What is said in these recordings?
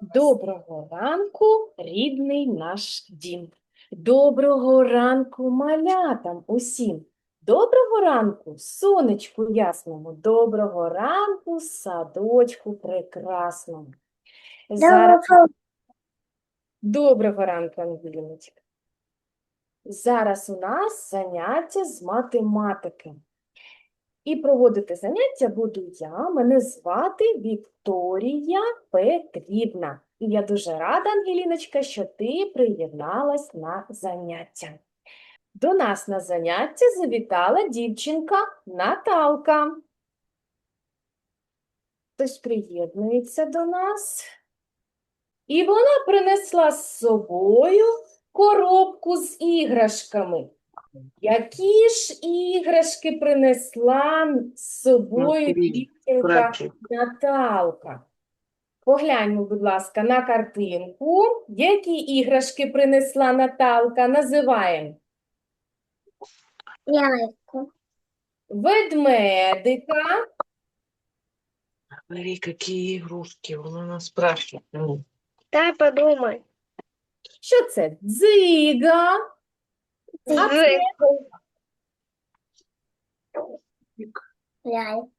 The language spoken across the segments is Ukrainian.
Доброго ранку, рідний наш дім. Доброго ранку малятам усім. Доброго ранку, сонечку ясному. Доброго ранку, садочку прекрасному. Зараз... Доброго ранку, Ангеліночка. Зараз у нас заняття з математики. І проводити заняття буду я. Мене звати Вікторія Петрівна. І я дуже рада, Ангеліночка, що ти приєдналась на заняття. До нас на заняття завітала дівчинка Наталка. Хтось приєднується до нас. І вона принесла з собою коробку з іграшками. Які ж іграшки принесла з собою дівчинка Наталка? Погляньмо, будь ласка, на картинку. Які іграшки принесла Наталка? Називаємо Яйку. ведмедика, говори, какие игрушки, он у нас спрашивает. Дай подумай. що це? Дзига, А це? Зику. Яйку.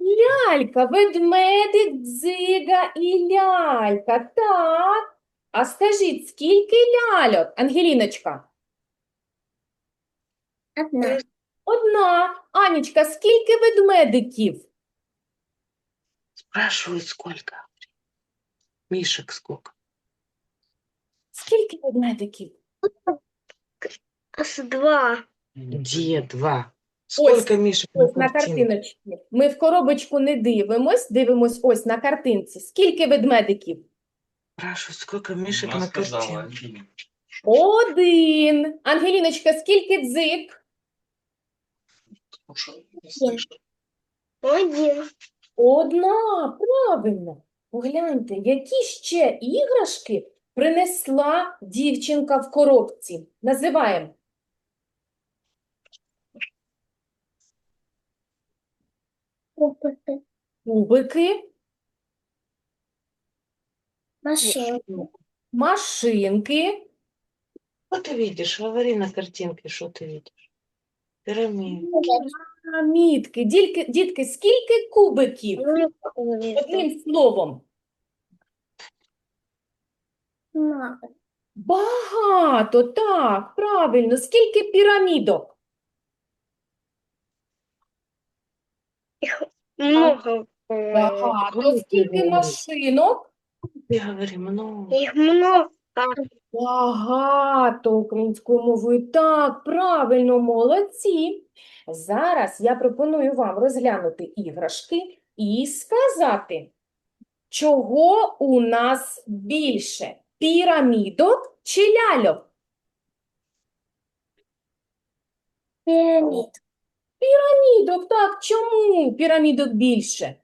лялька, ведмедик, дзига і лялька. Так. А скажіть, скільки ляльок, Ангеліночка? Одна. Одна. Анічка, скільки ведмедиків? спрашивают, сколько. Мишек сколько? Скільки ведмедиків? Аж два. Где два? Сколько мишек на Ось на картиночці. Ми в коробочку не дивимось, дивимось ось на картинці. Скільки ведмедиків? Спрашивают, сколько мишек на картинке? Один. Ангеліночка, скільки дзик? Один. Один. Одна, правильно. Погляньте, які ще іграшки принесла дівчинка в коробці. Називаємо. Кубики. Кубики, Машинку. машинки, Что ты видишь? Говори на картинке, что ты видишь. Пирамиду. пірамідки. Дітки, дітки, скільки кубиків? Одним словом. Много. Багато, так, правильно. Скільки пірамідок? Много. Багато. Скільки Скільки машинок? Ты говори много. Их много. Багато українською мовою. Так, правильно, молодці. Зараз я пропоную вам розглянути іграшки і сказати, чого у нас більше? Пірамідок чи ляльок? Пирамид. Пірамідок, так, чому пірамідок більше?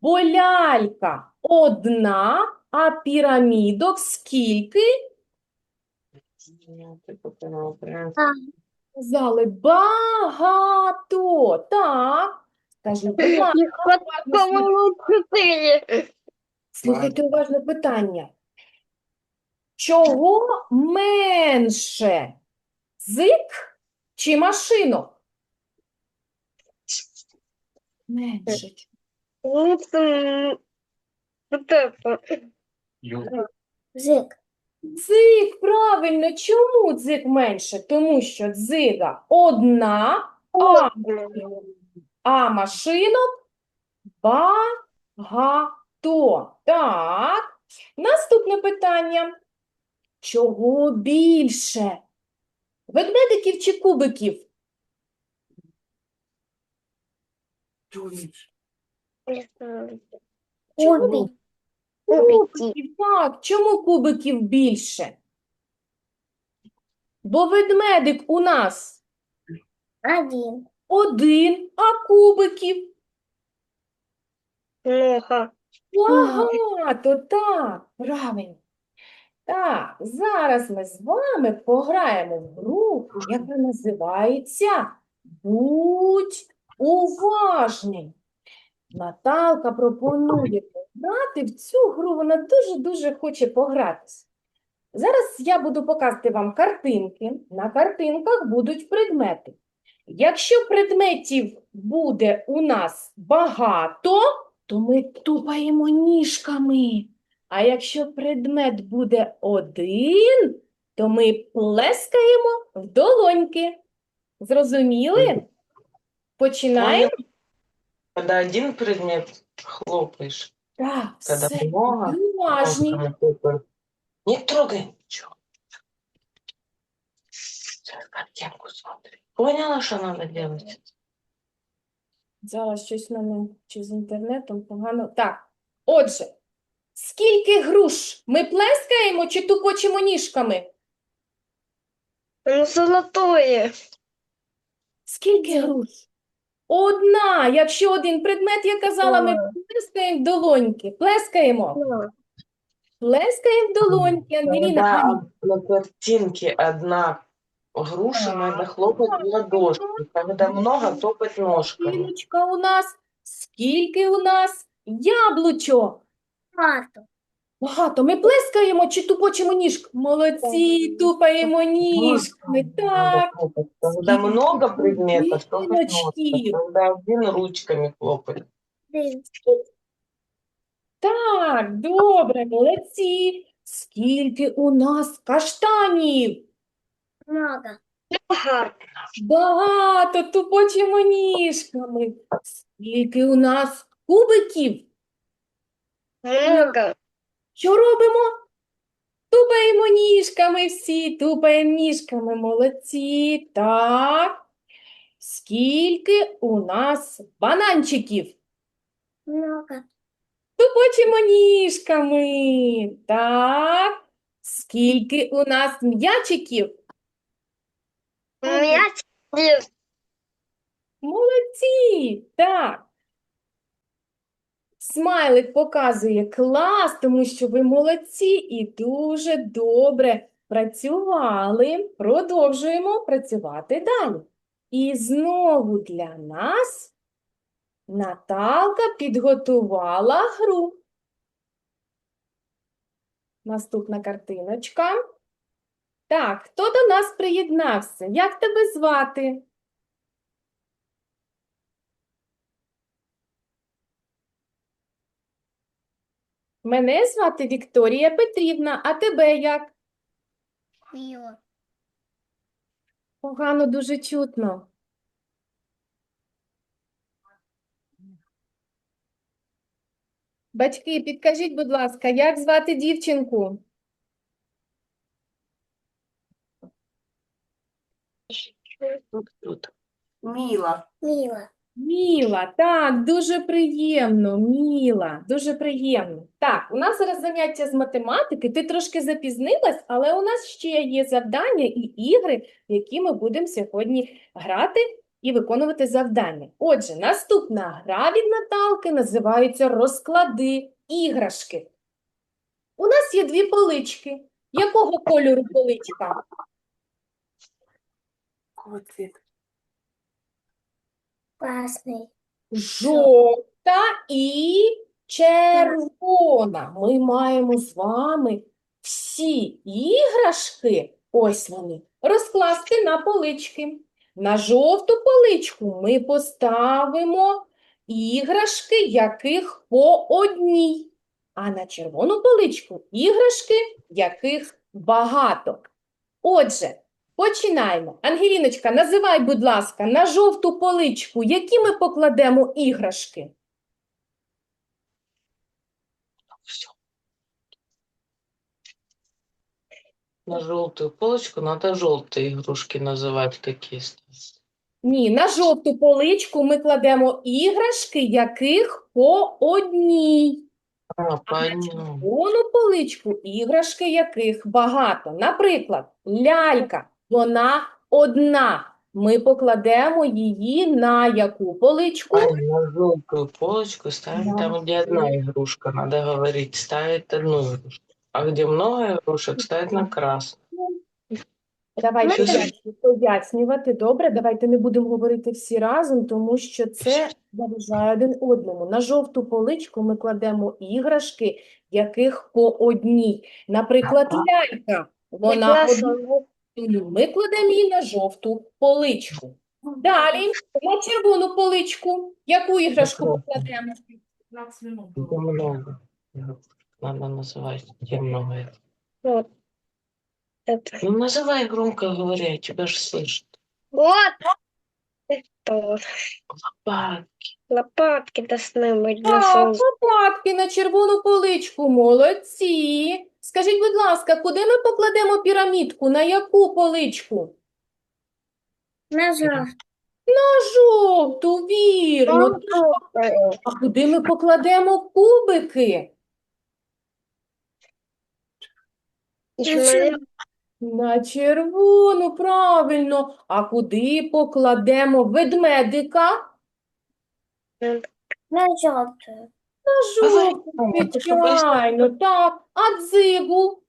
Бо лялька одна, а пірамідок скільки? Сказали багато. Так. Скажіть, будь ласка, слухайте уважне питання. Чого менше? Зик чи машинок? Менше. Вот, м, вот это. Зик. Дзик, правильно. Чому дзик менше? Тому що дзига одна, а, а машинок багато. Так. Наступне питання. Чого більше? Ведмедиків чи кубиків? Кубик. Кубиків, так. Чому кубиків більше? Бо ведмедик у нас Один. один, а кубиків Много. багато. Так, правильно. Так, зараз ми з вами пограємо в гру, яка називається Будь уважний. Наталка пропонує грати в цю гру, вона дуже-дуже хоче погратися. Зараз я буду показувати вам картинки. На картинках будуть предмети. Якщо предметів буде у нас багато, то ми тупаємо ніжками. А якщо предмет буде один, то ми плескаємо в долоньки. Зрозуміли? Починаємо? Когда один предмет хлопаешь, Так, когда все. много, Уважні. ножками топаешь. Не трогай ничего. Сейчас картинку смотри. Поняла, что надо делать? Зараз щось в мене чи з інтернетом погано. Так, отже, скільки груш ми плескаємо чи тупочимо ніжками? Ну, золотое. Скільки груш? Одна. Якщо один предмет, я казала, ми плескаємо в долоньки. Плескаємо. Плескаємо в долоньки, Ангеліна. А на картинке одна груша, надо хлопать в ладошки. Когда много, топать ножками. Ангеліночка у нас. Скільки у нас яблучок? Багато. Багато. Ми плескаємо чи тупочимо ніжками? Молодці, тупаємо ніжками. Так. Когда много предметов, топать Діточки. Когда один ручками хлопать. Так, добре, молодці. Скільки у нас каштанів? Много. Багато. Багато, тупочимо ніжками. Скільки у нас кубиків? Много. Що робимо? Тупаємо ніжками всі, тупаємо ніжками, молодці. Так. Скільки у нас бананчиків? Много. Тупочимо ніжками. Так. Скільки у нас м'ячиків? М'яч є. Молодці. Так. Смайлик показує клас, тому що ви молодці і дуже добре працювали. Продовжуємо працювати далі. І знову для нас Наталка підготувала гру. Наступна картиночка. Так, хто до нас приєднався? Як тебе звати? Мене звати Вікторія Петрівна, а тебе як? Міло. Погано дуже чутно. Батьки, підкажіть, будь ласка, як звати дівчинку? Тут, тут. Міла. Міла, так, дуже приємно, Міла, дуже приємно. Так, у нас зараз заняття з математики. Ти трошки запізнилась, але у нас ще є завдання і ігри, які ми будемо сьогодні грати і виконувати завдання. Отже, наступна гра від Наталки називається Розклади іграшки. У нас є дві полички. Якого кольору поличка? Цвета? Класний. Жовта і червона. Ми маємо з вами всі іграшки, ось вони, розкласти на полички. На жовту поличку ми поставимо іграшки, яких по одній, а на червону поличку іграшки, яких багато. Отже, Починаємо. Ангеліночка, називай, будь ласка, на жовту поличку, які ми покладемо іграшки? На полочку надо желтые игрушки называть какие ставить. Ні, на жовту поличку ми кладемо іграшки, яких по одній. А, А на червону поличку іграшки, яких багато. Наприклад, лялька, вона одна. Ми покладемо її на яку поличку? На желтую полочку ставим Да. там, где одна игрушка. Надо говорить, ставить одну игрушку. А где много игрушек, ставить на красную. Давайте пояснювати. Добре, давайте не будемо говорити всі разом, тому що це заважає один одному. На жовту поличку ми кладемо іграшки, яких по одній. Наприклад, лялька. Вона Прекрасно одну. Ми кладемо її на жовту поличку. Далі на червону поличку. Яку іграшку Добре. покладемо? Темного. Надо называть темного. Вот. Это. Ну, называй громко говоря, тебя же слышат. Вот. Это вот. Па, Лопатки должны быть на Так, солнце. лопатки на червону поличку. Молодці. Скажіть, будь ласка, куди ми покладемо пірамідку? На яку поличку? Нажал. На жовту, вірно. А куди ми покладемо кубики? На червону, правильно. А куди покладемо ведмедика? На желтую. На жовту, звичайно, так. А дзигу?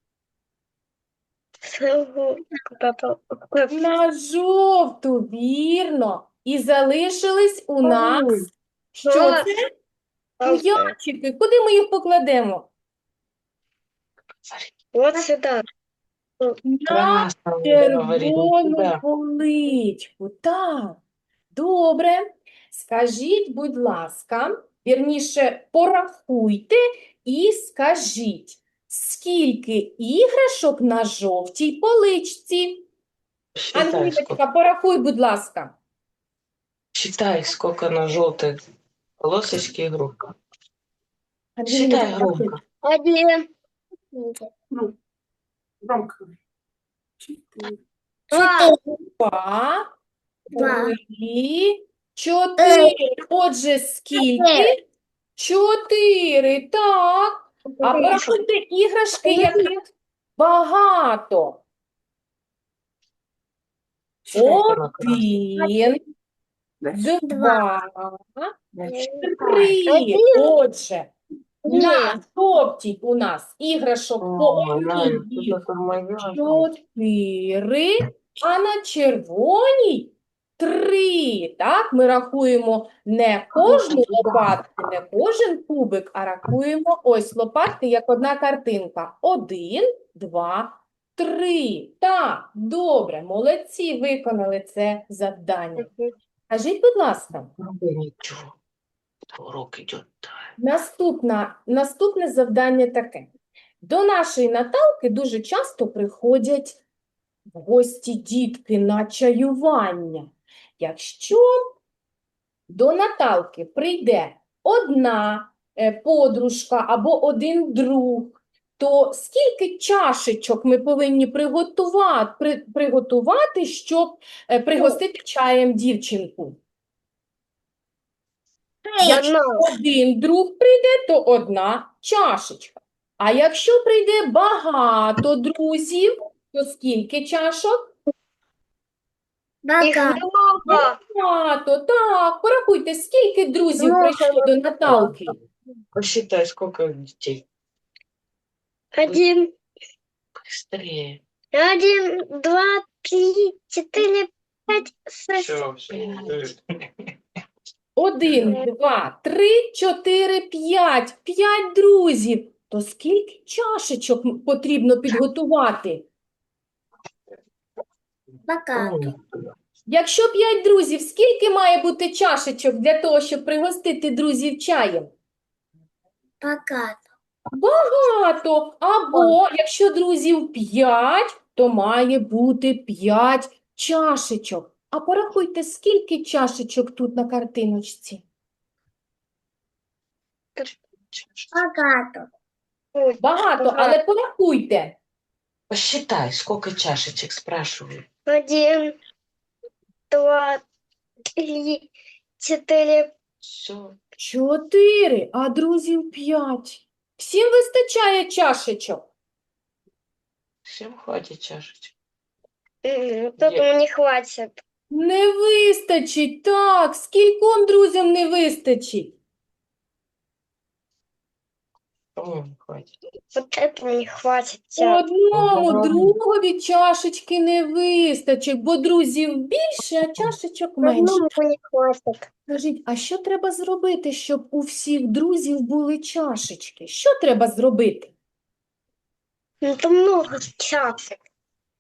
На жовту, вірно. І залишились у нас, що це? М'ячики. Куди ми їх покладемо? Вот сюда. На червону поличку. Так, добре. Скажіть, будь ласка, вірніше, порахуйте і скажіть, скільки іграшок на жовтій поличці? Ангеліночка, порахуй, будь ласка. считай, сколько на желтой полосочке игрушка. Ангеліночка, Считай громко. Один. Ну, громко. Четыре. Два. три, чотири. Отже, скільки? Чотири, так. А порахуйте іграшки, яких багато. Один, два, три. Отже, на жовтій у нас іграшок по одній. чотири, а на червоній три. Так, ми рахуємо не кожну лопатку, не кожен кубик, а рахуємо ось лопатки як одна картинка. Один, два, три. Так, добре, молодці, виконали це завдання. Скажіть, будь ласка. Урок. Наступна, наступне завдання таке. До нашої Наталки дуже часто приходять в гості дітки на чаювання. Якщо до Наталки прийде одна е, подружка або один друг, то скільки чашечок ми повинні приготувати, при, приготувати, щоб е, пригостити чаєм дівчинку? Якщо один друг прийде, то одна чашечка. А якщо прийде багато друзів, то скільки чашок? Много. Багато, так. Порахуйте, скільки друзів Много. прийшло до Наталки? Посчитай, сколько детей. Один. Быстрее. Один, два, три, четыре, пять, шесть. Все, все. Один, два, три, чотири, п'ять. П'ять друзів. То скільки чашечок м- потрібно підготувати? Пока. Якщо п'ять друзів, скільки має бути чашечок для того, щоб пригостити друзів чаєм? Пока. Багато. Або якщо друзів 5, то має бути 5 чашечок. А порахуйте, скільки чашечок тут на картиночці? Пока. Багато, але порахуйте. Посчитай, сколько чашечек, спрашиваю. Один, два, три, четыре, Все. Чотири, а друзів 5. Всім вистачає чашечок? Всем хватит чашечек. М, Тут не хватит. Не вистачить, так. Скільком друзям не вистачить? По-моему, хватит. Вот этого не хватит. Одному другові чашечки не вистачить, бо друзів більше, а чашечок менше. Одному не хватит. Скажіть, а що треба зробити, щоб у всіх друзів були чашечки? Що треба зробити? Ну, то много часов.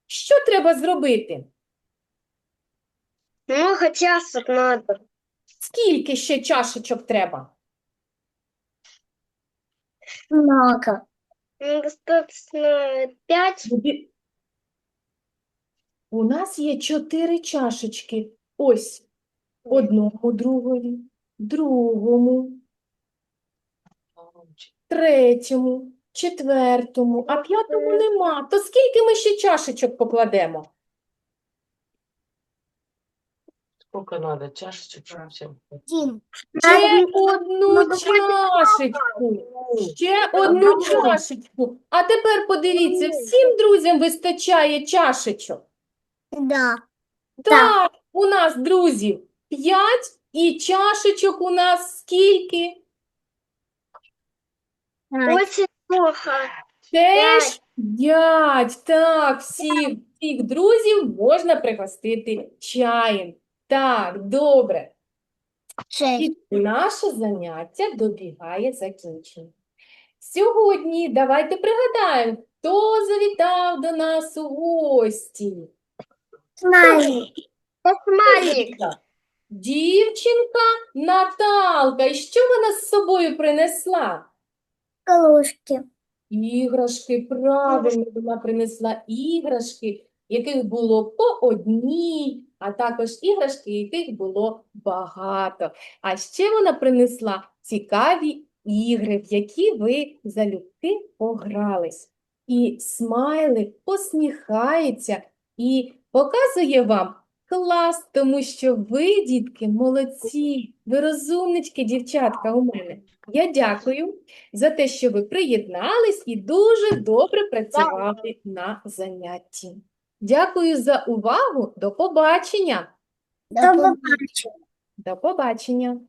Що треба зробити? Много часов надо. Скільки ще чашечок треба? Много. Достаточно пять. У нас є чотири чашечки. Ось одному другові, другому, третьому, четвертому, а п'ятому нема. То скільки ми ще чашечок покладемо? Сколько надо чашечек, всем? Один. Ще одну чашечку. Ще одну чашечку. А тепер подивіться, всім друзям вистачає чашечок. Да. Так, у нас друзів п'ять, і чашечок у нас скільки? Очень плохо. Теж п'ять. Так, всіх, всіх друзів можна пригостити чаєм. Так, добре. І наше заняття добігає закінчення. Сьогодні давайте пригадаємо, хто завітав до нас у гості. Смайлик. Смайлик. Дівчинка. Дівчинка Наталка. І що вона з собою принесла? Колушки. Іграшки, правильно, вона принесла іграшки, яких було по одній, а також іграшки, яких було багато. А ще вона принесла цікаві ігри, в які ви залюбки погрались. І смайлик посміхається і показує вам клас, тому що ви, дітки, молодці, ви розумнички, дівчатка, у мене. Я дякую за те, що ви приєднались і дуже добре працювали на занятті. Дякую за увагу. До побачення. До До побачення.